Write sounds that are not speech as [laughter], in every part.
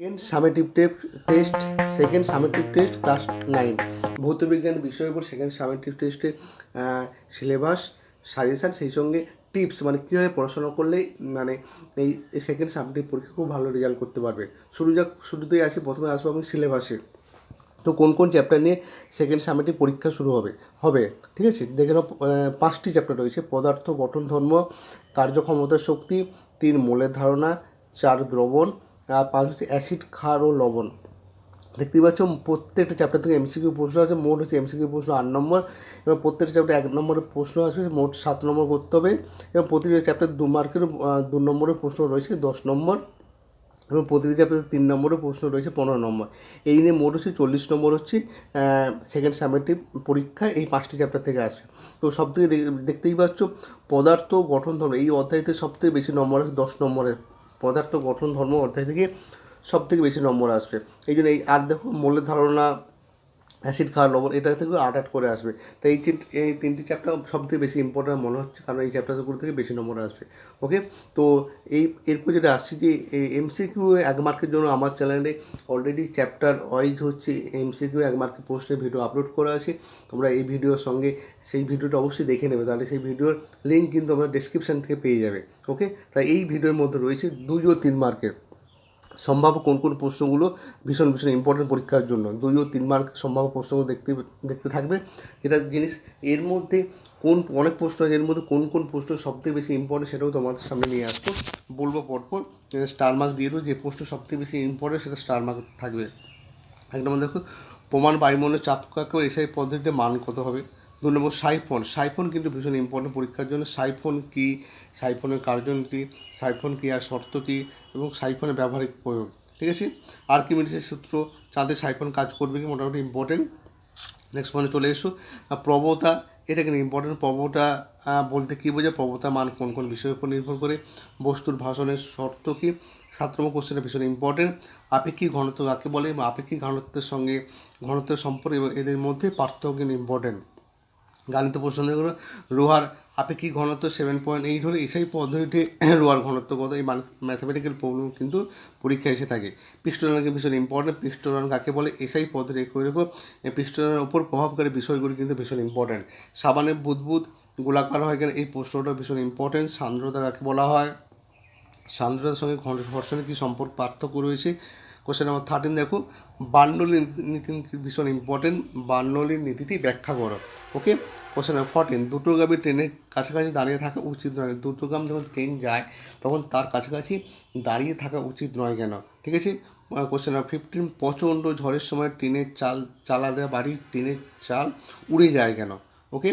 Second summative test second summative test class nine ভৌত বিজ্ঞান বিষয়ের উপর সেকেন্ড সামেটিভ টেস্টের সিলেবাস সাজেশান সেই সঙ্গে টিপস মানে কীভাবে পড়াশোনা করলে মানে এই সেকেন্ড সামেটিভ পরীক্ষা খুব ভালো রেজাল্ট করতে পারবে। শুরু যাক, শুরুতেই আসি, প্রথমে আসব আমি সিলেবাসে তো কোন কোন চ্যাপ্টার নিয়ে সেকেন্ড সামেটিভ পরীক্ষা শুরু হবে? হবে, ঠিক আছে? দেখে নাও পাঁচটি চ্যাপ্টার রয়েছে। পদার্থ, গঠন, ধর্ম কার্যক্ষমতার শক্তি, তিন, মোলের ধারণা, চার, দ্রবণ পাঁচ হচ্ছে অ্যাসিড, ক্ষার ও লবণ। দেখতেই পাচ্ছ, প্রত্যেকটা চ্যাপ্টার থেকে এমসিকিউ প্রশ্ন আছে, মোট হচ্ছে এমসিকিউ প্রশ্ন আট নম্বর, এবং প্রত্যেকটা চ্যাপ্টার এক নম্বরের প্রশ্ন আছে, মোট সাত নম্বর করতে হবে, এবং প্রতিটা চ্যাপ্টার দু মার্কের দু নম্বরের প্রশ্ন রয়েছে দশ নম্বর, এবং প্রতিটি চ্যাপ্টারে তিন নম্বরের প্রশ্ন রয়েছে পনেরো নম্বর। এই নিয়ে মোট হচ্ছে চল্লিশ নম্বর হচ্ছে সেকেন্ড সামেটিভ পরীক্ষা এই পাঁচটি চ্যাপ্টার থেকে আসবে। তো সব থেকে দেখতেই পাচ্ছ, পদার্থ গঠন ধর্ম, এই অধ্যায়তে সব থেকে বেশি নম্বর আছে দশ নম্বরের। পদার্থ গঠন, ধর্ম অধ্যায় থেকে সব থেকে বেশি নম্বর আসবে। এই জন্য এই আর দেখো, মূলের ধারণা অ্যাসিড খাওয়ার লবণ, এটা থেকে আট আট করে আসবে। তো এই তিন, এই তিনটি চ্যাপ্টার সব থেকে বেশি ইম্পর্টেন্ট মনে হচ্ছে, কারণ এই চ্যাপ্টারগুলো থেকে বেশি নম্বর আসবে। ওকে তো এই, এরপর যেটা আসছে যে এমসিকিউ এক মার্কের জন্য আমার চ্যানেলে অলরেডি চ্যাপ্টার ওয়াইজ হচ্ছে এমসিকিউ এক মার্কের পোস্টের ভিডিও আপলোড করা আছে। তোমরা এই ভিডিওর সঙ্গে সেই ভিডিওটা অবশ্যই দেখে নেবে, তাহলে সেই ভিডিওর লিঙ্ক কিন্তু আমরা ডিসক্রিপশান থেকে পেয়ে যাবে। ওকে তাই এই ভিডিওর মধ্যে রয়েছে দুই ও তিন মার্কের সম্ভাব্য কোন কোন প্রশ্নগুলো ভীষণ ভীষণ ইম্পর্টেন্ট পরীক্ষার জন্য। দুই ও তিন মার্ক সম্ভাব্য প্রশ্নগুলো দেখতে দেখতে থাকবে। যেটা জিনিস, এর মধ্যে কোন, অনেক প্রশ্ন এর মধ্যে কোন কোন প্রশ্ন সবথেকে বেশি ইম্পর্টেন্ট সেটাও তোমাদের সামনে নিয়ে আসব, বলব পরপর। স্টার মার্ক দিয়ে দেবো, যে প্রশ্ন সবথেকে বেশি ইম্পর্টেন্ট সেটা স্টার মার্ক থাকবে। এক নম্বর দেখো, প্রমাণ বায়ুমণ্ডলের চাপ কাকে এসআই পদ্ধতিতে মান কত হবে? দু নম্বর সাইফোন সাইফোন কিন্তু ভীষণ ইম্পর্টেন্ট পরীক্ষার জন্য। সাইফোন কী? সাইফোনের কার্জন কী? সাইফোন কী আর শর্ত কী? এবং সাইফোনের ব্যবহারিক প্রয়োগ, ঠিক আছে? আর আর্কিমিডিসের সূত্র চাঁদে সাইফন কাজ করবে কি মোটামুটি ইম্পর্টেন্ট নেক্সট পয়েন্টে চলে এসো। প্রবতা এটা কিন্তু ইম্পর্টেন্ট প্রবতা বলতে কী বোঝায়? প্রবতা মান কোন কোন বিষয়ের উপর নির্ভর করে? বস্তুর ভাষণের শর্ত কী? সাত কোশ্চেনটা ভীষণ ইম্পর্টেন্ট আপেক্ষিক ঘনত্ব কাকে বলে? এবং আপেক্ষিক ঘনত্বের সঙ্গে ঘনত্বের সম্পর্ক এবং এদের মধ্যে পার্থক্য কিন্তু ইম্পর্টেন্ট গাণিত প্রশ্ন দেখো রোহার আপেক্ষিক ঘনত্ব? সেভেন পয়েন্ট এইট হলে এসআই পদ্ধতিতে [clears throat] রোহার ঘনত্ব কত? এই ম্যাথামেটিক্যাল প্রবলেম কিন্তু পরীক্ষায় এসে থাকে। পৃষ্ঠটানকে ভীষণ ইম্পর্টেন্ট পৃষ্ঠটান কাকে বলে? এসআই পদ্ধতি এই পৃষ্ঠটানের ওপর প্রভাবকারী বিষয়গুলি কিন্তু ভীষণ ইম্পর্টেন্ট সাবানের বুদবুদ গোলাকার হয় কেন? এই প্রশ্নটা ভীষণ ইম্পর্টেন্ট সান্দ্রতা কাকে বলা হয়? সান্দ্রতার সঙ্গে ঘন- ঘর্ষণের কী সম্পর্ক পার্থক্য রয়েছে? কোশ্চেন নাম্বার থার্টিন দেখো। বার্নলির নীতি ভীষণ ইম্পর্টেন্ট বার্নলির নীতিটি ব্যাখ্যা করো। ওকে কোশ্চেন নাম্বার ফোরটিন দ্রুতগামী ট্রেনের কাছাকাছি দাঁড়িয়ে থাকা উচিত নয়। দ্রুতগাম যখন ট্রেন যায়, তখন তার কাছাকাছি দাঁড়িয়ে থাকা উচিত নয় কেন? ঠিক আছে? কোশ্চেন নাম্বার ফিফটিন প্রচণ্ড ঝড়ের সময় ট্রেনের চাল, চালা দেওয়া বাড়ির ট্রেনের চাল উড়ে যায় কেন? ওকে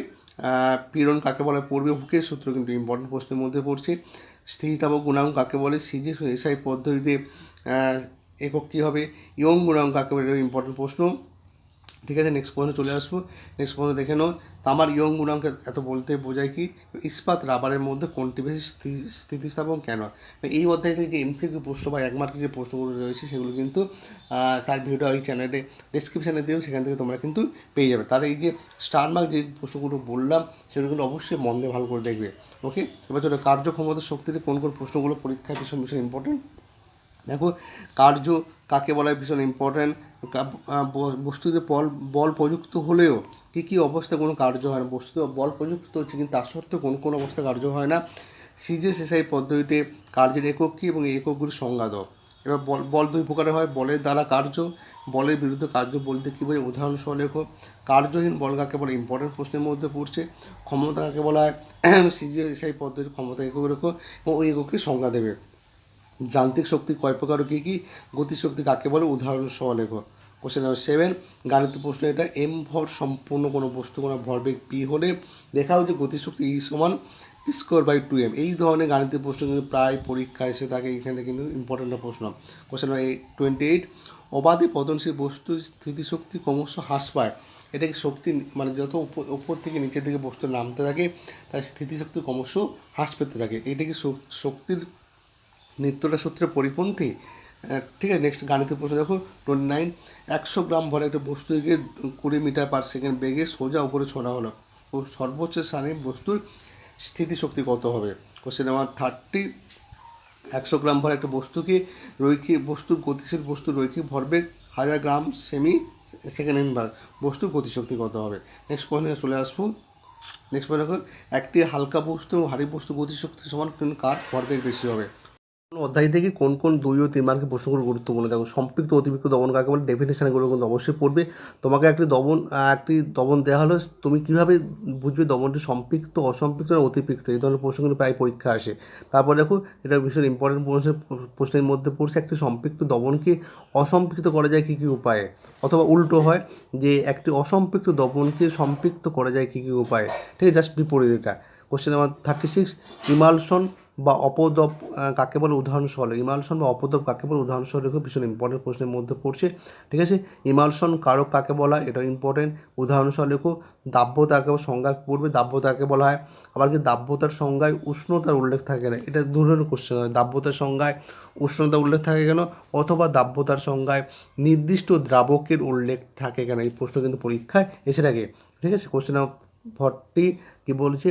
পীড়ন কাকে বলে? পূর্বে হুকের সূত্র কিন্তু ইম্পর্টেন্ট প্রশ্নের মধ্যে পড়ছে। স্থিতিস্থাপক গুণাঙ্ক কাকে বলে? সিজি এসআই পদ্ধতিতে একক কী হবে? ইয়ং গুণাঙ্ক কাকে বলে? ইম্পর্টেন্ট প্রশ্ন। ঠিক আছে নেক্সট প্রশ্ন চলে আসব। নেক্সট প্রশ্ন দেখে নাও। তামার ইয়ং গুণাঙ্ক এত বলতে বোঝায় কি? ইস্পাত রাবারের মধ্যে কোনটি বেশি স্থি- স্থিতিস্থাপক কেন? এই অধ্যায় থেকে যে এমসিকিউ প্রশ্ন বা এক মার্কের যে প্রশ্নগুলো রয়েছে, সেগুলো কিন্তু স্যার তার ভিডিও ওই চ্যানেলে ডিসক্রিপশানে দিও। সেখান থেকে তোমরা কিন্তু পেয়ে যাবে। তার এই যে স্টার মার্ক যে প্রশ্নগুলো বললাম, সেগুলো কিন্তু অবশ্যই মন দিয়ে ভালো করে দেখবে। ওকে এবার চলো, কার্যক্ষমতা, শক্তিতে কোন কোন প্রশ্নগুলো পরীক্ষায় ভীষণ ভীষণ ইম্পর্টেন্ট দেখো, কার্য কাকে বলা হয় ভীষণ ইম্পর্ট্যান্ট বস্তুতে বল বল প্রযুক্ত হলেও কী কী অবস্থায় কোনো কার্য হয় না। বস্তুতে বল প্রযুক্ত হচ্ছে, কিন্তু তার সত্ত্বেও কোনো কোনো অবস্থায় কার্য হয় না। সিজে শেষাই পদ্ধতিতে কার্যের একক কী এবং এককগুলির সংজ্ঞা এবার বল বল দুই প্রকারের হয়, বলের দ্বারা কার্য, বলের বিরুদ্ধে কার্য বলতে কী বোঝায়? উদাহরণ সহ লেখো, কার্যহীন বল কাকে বলে? ইম্পর্টেন্ট প্রশ্নের মধ্যে পড়ছে। ক্ষমতা কাকে বলা হয়? [clears throat] সিজে সেই পদ্ধতি ক্ষমতা একক রেখো এবং ওই এককে সংজ্ঞা দেবে। যান্ত্রিক শক্তি কয় প্রকার ও কী কী? গতিশক্তি কাকে বলে? উদাহরণ সহ লেখো। কোশ্চেন নাম্বার সেভেন গাণিত প্রশ্ন এটা এম ভর সম্পূর্ণ কোনো বস্তু কোনো ভরবেগ পি হলে দেখাও যে গতিশক্তি ই সমান p square by two m এই ধরনের গাণিতিক প্রশ্ন কিন্তু প্রায় পরীক্ষা এসে থাকে, এখানে কিন্তু ইম্পর্টেন্ট প্রশ্ন। Question number eight twenty eight অবাধে পতনশীল বস্তুর স্থিতিশক্তি ক্রমশ হ্রাস পায়। এটা কি শক্তি মানে যত উপর থেকে নিচের দিকে বস্তু নামতে থাকে, তার স্থিতিশক্তি ক্রমশ হ্রাস পেতে থাকে। এটা কি শক- শক্তির নিত্যটা সূত্রের পরিপন্থী। ঠিক আছে নেক্সট গাণিতিক প্রশ্ন দেখো টোয়েন্টি নাইন একশো গ্রাম ভরে একটা বস্তু বস্তুকে কুড়ি মিটার পার সেকেন্ড বেগে সোজা উপরে ছোড়া হলো। ও সর্বোচ্চ স্থানে বস্তুর স্থিতিশক্তি কত হবে? কোশ্চেন নাম্বার থার্টি একশো গ্রাম ভর একটা বস্তুকে রৈখিক বস্তুর গতিশীল বস্তুর রৈখিক ভরবেগ হাজার গ্রাম সেমি সেকেন্ড হ্যান্ড বার বস্তুর গতিশক্তি কত হবে? নেক্সট পয়েন্টে চলে আসব। নেক্সট পয়েন্ট দেখো, একটি হালকা বস্তু এবং ভারী বস্তু গতিশক্তি সমান কিন্তু কার ভরবেগ বেশি হবে? অধ্যায় থেকে কোন কোন দুই ও তিন মার্কের প্রশ্নগুলো গুরুত্বপূর্ণ? দেখো, সম্পৃক্ত অতিরিক্ত দমন কাকে বলে? ডেফিনেশনগুলো কিন্তু অবশ্যই পড়বে। তোমাকে একটি দমন একটি দমন দেওয়া হলো, তুমি কীভাবে বুঝবে দমনটি সম্পৃক্ত, অসম্পৃক্ত না অতিরিক্ত এই ধরনের প্রশ্নগুলো প্রায় পরীক্ষা আসে। তারপর দেখো, এটা ভীষণ ইম্পর্টেন্ট প্রশ্ন, প্রশ্নের মধ্যে পড়ছে একটি সম্পৃক্ত দমনকে অসম্পৃক্ত করা যায় কী কী উপায়ে? অথবা উল্টো হয় যে একটি অসম্পৃক্ত দমনকে সম্পৃক্ত করা যায় কী কী উপায়ে? ঠিক আছে জাস্ট বিপরীত এটা। Question number thirty six emulsion বা অপদপ কাকে বলে উদাহরণ সহ ইমালশন বা অপদপ কাকে বলে? উদাহরণ সহ রেখে, ভীষণ ইম্পর্টেন্ট প্রশ্নের মধ্যে পড়ছে। ঠিক আছে? ইমালশন কারক কাকে বলা? এটা ইম্পর্টেন্ট উদাহরণ সহ লেখো দাব্যতাকে সংজ্ঞা পড়বে দাব্যতাকে বলা হয়। আবার কি দাব্যতার সংজ্ঞায় উষ্ণতার উল্লেখ থাকে না? এটা দু ধরনের কোশ্চেন হয়। দাব্যতার সংজ্ঞায় উষ্ণতা উল্লেখ থাকে কেন? অথবা দাব্যতার সংজ্ঞায় নির্দিষ্ট দ্রাবকের উল্লেখ থাকে কেন? এই প্রশ্ন কিন্তু পরীক্ষায় এসে থাকে। ঠিক আছে? কোশ্চেন ফর্টি কি বলছে?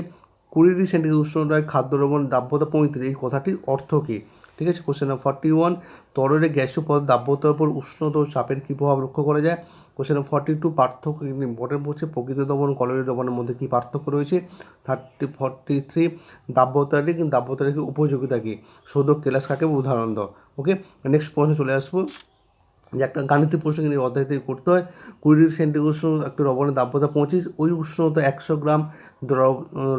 কুড়ি ডিগ্রি সেন্টিগ্রেড উষ্ণতায় খাদ্য দ্রবণ দাব্যতা পঁয়ত্রিশ। এই কথাটির অর্থ কী? ঠিক আছে কোশ্চেন নাম্বার ফর্টি ওয়ান তরলে গ্যাসীয় পদার্থ দাব্যতার উপর উষ্ণতা ও চাপের কী প্রভাব লক্ষ্য করা যায়? কোশ্চেন নাম্বার ফর্টি টু পার্থক্য ইম্পর্টেন্ট বলছে, প্রকৃত দমন কলোরি দমনের মধ্যে কী পার্থক্য রয়েছে? থার্টি ফর্টি থ্রি দাব্যতাটি কিন্তু দাব্যতার কি, উপযোগিতা কী? শোধক কেলাস কাকে উদাহরণ দাও। ওকে নেক্সট প্রশ্নে চলে আসব। যে একটা গাণিতিক প্রশ্ন এই অধ্যায় থেকে করতে হয়। কুড়ি সেন্টিগ্রেড উষ্ণ একটা রবণের দাব্যতা পঁচিশ। ওই উষ্ণতা একশো গ্রাম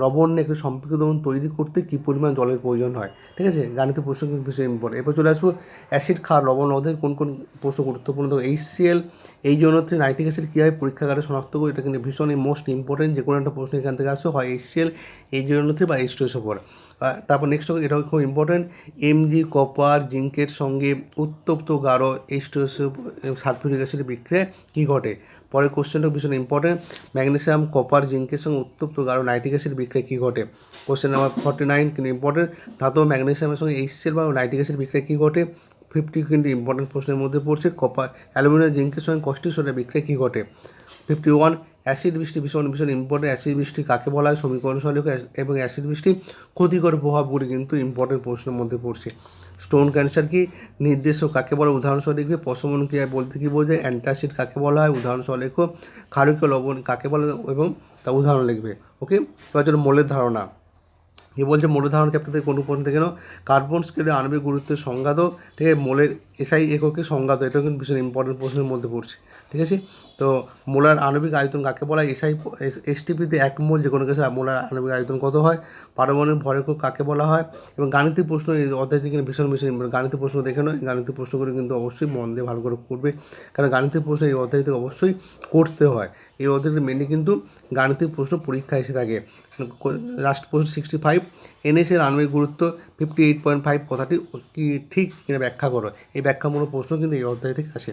রবণে একটি সম্পৃক্ত দ্রবণ তৈরি করতে কী পরিমাণ জলের প্রয়োজন হয়? ঠিক আছে? গাণিতিক প্রশ্ন কিন্তু ভীষণ ইম্পর্টেন্ট এরপর চলে আসব, অ্যাসিড খার লবণ অধ্যায়ের কোন কোন প্রশ্ন গুরুত্বপূর্ণ? এইচসিএল এই জন্য হচ্ছে নাইট্রিক অ্যাসিড কীভাবে পরীক্ষাগারে শনাক্ত করে? এটা কিন্তু ভীষণ মোস্ট ইম্পর্টেন্ট যে কোনো একটা প্রশ্ন এখান থেকে আসবে। হয় এইচসিএল এই জন্য বা এইচ টু তারপর নেক্সট এটাও খুব ইম্পর্টেন্ট এমজি কপার জিঙ্কের সঙ্গে উত্তপ্ত গাঢ় এইচ টু সালফিউরিক অ্যাসিডের বিক্রিয়ায় কী ঘটে? পরের কোশ্চেনটা ভীষণ ইম্পর্টেন্ট ম্যাগনেসিয়াম কপার জিঙ্কের সঙ্গে উত্তপ্ত গাঢ় নাইট্রিক অ্যাসিড বিক্রিয়া কী ঘটে? কোশ্চেন নাম্বার ফর্টি নাইন কিন্তু ইম্পর্টেন্ট ধাতু ম্যাগনেসিয়ামের সঙ্গে এইচসিএল বা নাইট্রিক অ্যাসিড বিক্রিয়া কী ঘটে? ফিফটি কিন্তু ইম্পর্টেন্ট প্রশ্নের মধ্যে পড়ছে কপার অ্যালুমিনিয়াম জিঙ্কের সঙ্গে কষ্টি সোডা বিক্রিয়া কী ঘটে? ফিফটি ওয়ান অ্যাসিড বৃষ্টি ভীষণ ভীষণ ইম্পর্টেন্ট অ্যাসিড বৃষ্টি কাকে বলা হয়? সমীকরণ সহলেখ এবং অ্যাসিড বৃষ্টি ক্ষতিকর প্রভাবগুলি কিন্তু ইম্পর্টেন্ট প্রশ্নের মধ্যে পড়ছে। স্টোন ক্যান্সার কি নির্দেশ কাকে বলা? উদাহরণস্বরূপ লিখবে পশমন ক্রিয়া বলতে কী বোঝায়? অ্যান্টাসিড কাকে বলা হয়? উদাহরণস্বরূপ লেখো, ক্ষারকীয় লবণ কাকে বলা? এবং তা উদাহরণ লিখবে। ওকে এবার মোলের ধারণা। এ বলছে মোলের ধারণা চ্যাপ্টার থেকে কোনো পর্যন্ত কেন কার্বন স্কেলে আণবিক গুরুত্বের দাও ঠিক আছে? মোলের এসআই এককে সংজ্ঞা এটা কিন্তু ভীষণ ইম্পর্টেন্ট প্রশ্নের মধ্যে পড়ছে, ঠিক আছে? তো মোলার আণবিক আয়তন কাকে বলা হয়? এসআই এসটিপিতে এক মোল যে কোনো কেসে মোলার আণবিক আয়তন কত হয়? পারমাণবিক ভরেক কাকে বলা হয়? এবং গাণিতিক প্রশ্ন অধ্যায় কিন্তু ভীষণ ভীষণ। গাণিতিক প্রশ্ন দেখে নয় গাণিতিক প্রশ্নগুলো কিন্তু অবশ্যই মন দিয়ে ভালো করে করবে কারণ গাণিতিক প্রশ্ন এই অধ্যায় থেকে অবশ্যই করতে হয় এই অধ্যায়ের মেনে কিন্তু গাণিতিক প্রশ্ন পরীক্ষা এসে থাকে। লাস্ট প্রশ্ন সিক্সটি ফাইভ এনএসের আণবিক গুরুত্ব ফিফটি এইট পয়েন্ট ফাইভ কথাটি কি ঠিক কিনা ব্যাখ্যা করো। এই ব্যাখ্যামূলক প্রশ্ন কিন্তু এই অধ্যায় থেকে আসে।